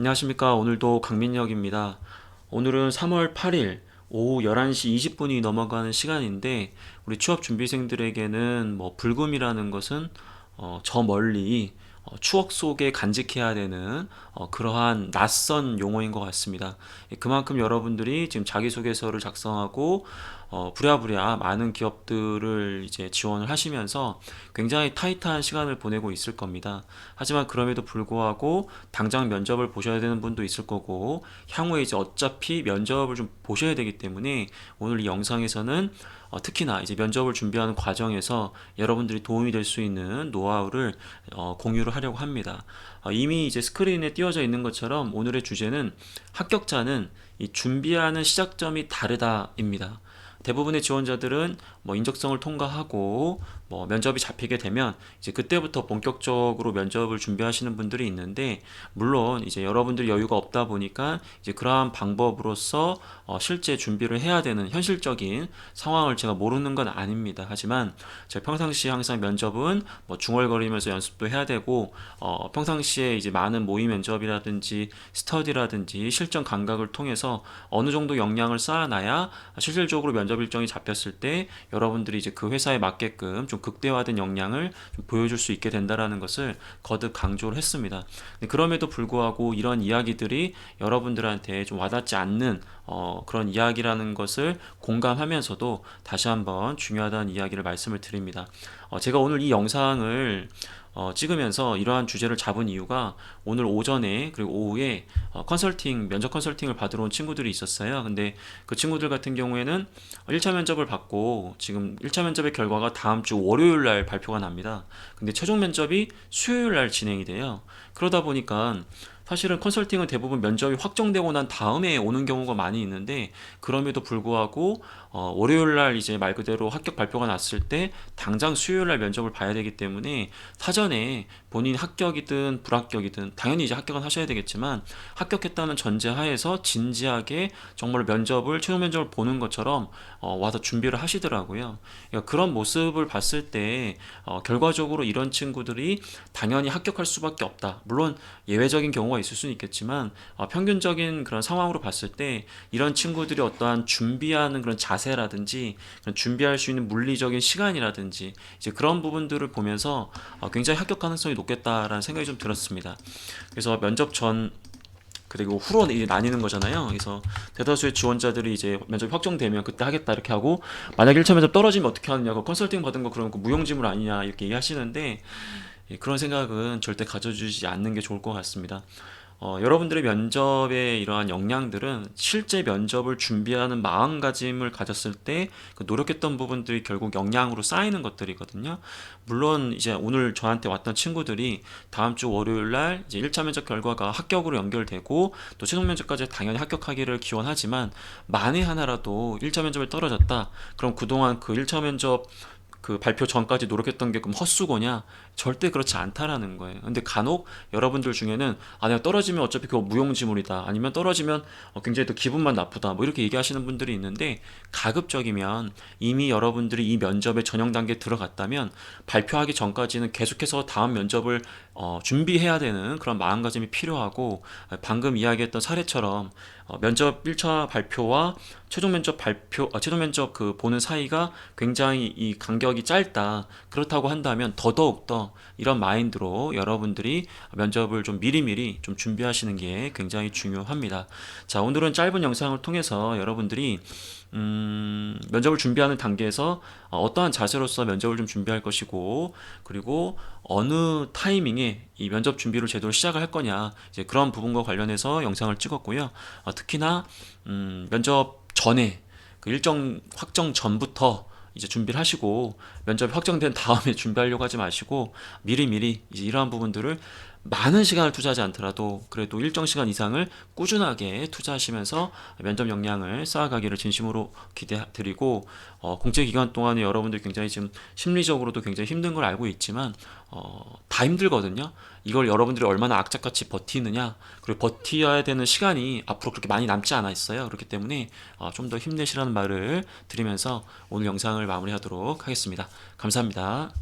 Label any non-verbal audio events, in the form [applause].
안녕하십니까. 오늘도 강민혁입니다. 오늘은 3월 8일 오후 11시 20분이 넘어가는 시간인데 우리 취업 준비생들에게는 뭐 불금이라는 것은 어, 저 멀리 어, 추억 속에 간직해야 되는 어, 그러한 낯선 용어인 것 같습니다. 예, 그만큼 여러분들이 지금 자기소개서를 작성하고 어, 부랴부랴 많은 기업들을 이제 지원을 하시면서 굉장히 타이트한 시간을 보내고 있을 겁니다. 하지만 그럼에도 불구하고 당장 면접을 보셔야 되는 분도 있을 거고 향후에 이제 어차피 면접을 좀 보셔야 되기 때문에 오늘 이 영상에서는 어, 특히나 이제 면접을 준비하는 과정에서 여러분들이 도움이 될 수 있는 노하우를 어, 공유를 하려고 합니다. 어, 이미 이제 스크린에 띄워져 있는 것처럼 오늘의 주제는 합격자는 이 준비하는 시작점이 다르다입니다. 대부분의 지원자들은 뭐 인적성을 통과하고 뭐 면접이 잡히게 되면 이제 그때부터 본격적으로 면접을 준비하시는 분들이 있는데 물론 이제 여러분들이 여유가 없다 보니까 이제 그러한 방법으로서 어 실제 준비를 해야 되는 현실적인 상황을 제가 모르는 건 아닙니다. 하지만 제가 평상시에 항상 면접은 뭐 중얼거리면서 연습도 해야 되고 어 평상시에 이제 많은 모의 면접이라든지 스터디라든지 실전 감각을 통해서 어느 정도 역량을 쌓아놔야 실질적으로 면접 일정이 잡혔을 때 여러분들이 이제 그 회사에 맞게끔 좀 극대화된 역량을 좀 보여줄 수 있게 된다라는 것을 거듭 강조를 했습니다. 그럼에도 불구하고 이런 이야기들이 여러분들한테 좀 와닿지 않는 어, 그런 이야기라는 것을 공감하면서도 다시 한번 중요하다는 이야기를 말씀을 드립니다. 어, 제가 오늘 이 영상을 어, 찍으면서 이러한 주제를 잡은 이유가 오늘 오전에 그리고 오후에 어, 컨설팅 면접 컨설팅을 받으러 온 친구들이 있었어요. 근데 그 친구들 같은 경우에는 1차 면접을 받고 지금 1차 면접의 결과가 다음 주 월요일 날 발표가 납니다. 근데 최종 면접이 수요일 날 진행이 돼요. 그러다 보니까 사실은 컨설팅은 대부분 면접이 확정되고 난 다음에 오는 경우가 많이 있는데 그럼에도 불구하고 어, 월요일 날 이제 말 그대로 합격 발표가 났을 때 당장 수요일 날 면접을 봐야 되기 때문에 사전에 본인 합격이든 불합격이든 당연히 이제 합격은 하셔야 되겠지만 합격했다는 전제하에서 진지하게 정말 면접을 최종 면접을 보는 것처럼 어, 와서 준비를 하시더라고요. 그러니까 그런 모습을 봤을 때 어, 결과적으로 이런 친구들이 당연히 합격할 수밖에 없다. 물론 예외적인 경우가 있을 수는 있겠지만 어, 평균적인 그런 상황으로 봤을 때 이런 친구들이 어떠한 준비하는 그런 자세라든지 준비할 수 있는 물리적인 시간이라든지 이제 그런 부분들을 보면서 어, 굉장히 합격 가능성이 높겠다라는 생각이 좀 들었습니다. 그래서 면접 전 그리고 후로 나뉘는 거잖아요. 그래서 대다수의 지원자들이 이제 면접이 확정되면 그때 하겠다 이렇게 하고 만약 1차 면접 떨어지면 어떻게 하느냐고 컨설팅 받은 거 그러면 그 무용지물 아니냐 이렇게 얘기하시는데 예, 그런 생각은 절대 가져주지 않는 게 좋을 것 같습니다. 어, 여러분들의 면접의 이러한 역량들은 실제 면접을 준비하는 마음가짐을 가졌을 때 그 노력했던 부분들이 결국 역량으로 쌓이는 것들이거든요. 물론 이제 오늘 저한테 왔던 친구들이 다음 주 월요일 날 이제 1차 면접 결과가 합격으로 연결되고 또 최종 면접까지 당연히 합격하기를 기원하지만 만에 하나라도 1차 면접에 떨어졌다. 그럼 그동안 그 1차 면접 그 발표 전까지 노력했던 게 그럼 헛수고냐? 절대 그렇지 않다라는 거예요. 근데 간혹 여러분들 중에는 아 내가 떨어지면 어차피 그거 무용지물이다. 아니면 떨어지면 어, 굉장히 또 기분만 나쁘다. 뭐 이렇게 얘기하시는 분들이 있는데 가급적이면 이미 여러분들이 이 면접의 전형 단계에 들어갔다면 발표하기 전까지는 계속해서 다음 면접을 어, 준비해야 되는 그런 마음가짐이 필요하고 방금 이야기했던 사례처럼 어, 면접 1차 발표와 최종 면접 발표, 아, 최종 면접 그 보는 사이가 굉장히 이 간격이 짧다. 그렇다고 한다면 더더욱더 이런 마인드로 여러분들이 면접을 좀 미리미리 좀 준비하시는 게 굉장히 중요합니다. 자, 오늘은 짧은 영상을 통해서 여러분들이 음, 면접을 준비하는 단계에서 어, 어떠한 자세로서 면접을 좀 준비할 것이고 그리고 어느 타이밍에 이 면접 준비를 제대로 시작을 할 거냐 이제 그런 부분과 관련해서 영상을 찍었고요. 어, 특히나 음, 면접 전에 그 일정 확정 전부터 이제 준비를 하시고 면접이 확정된 다음에 [laughs] 준비하려고 하지 마시고 미리미리 이제 이러한 부분들을 많은 시간을 투자하지 않더라도 그래도 일정 시간 이상을 꾸준하게 투자하시면서 면접 역량을 쌓아가기를 진심으로 기대드리고 어, 공채 기간 동안에 여러분들 굉장히 지금 심리적으로도 굉장히 힘든 걸 알고 있지만 어, 다 힘들거든요. 이걸 여러분들이 얼마나 악착같이 버티느냐 그리고 버티어야 되는 시간이 앞으로 그렇게 많이 남지 않아 있어요. 그렇기 때문에 어, 좀더 힘내시라는 말을 드리면서 오늘 영상을 마무리하도록 하겠습니다. 감사합니다.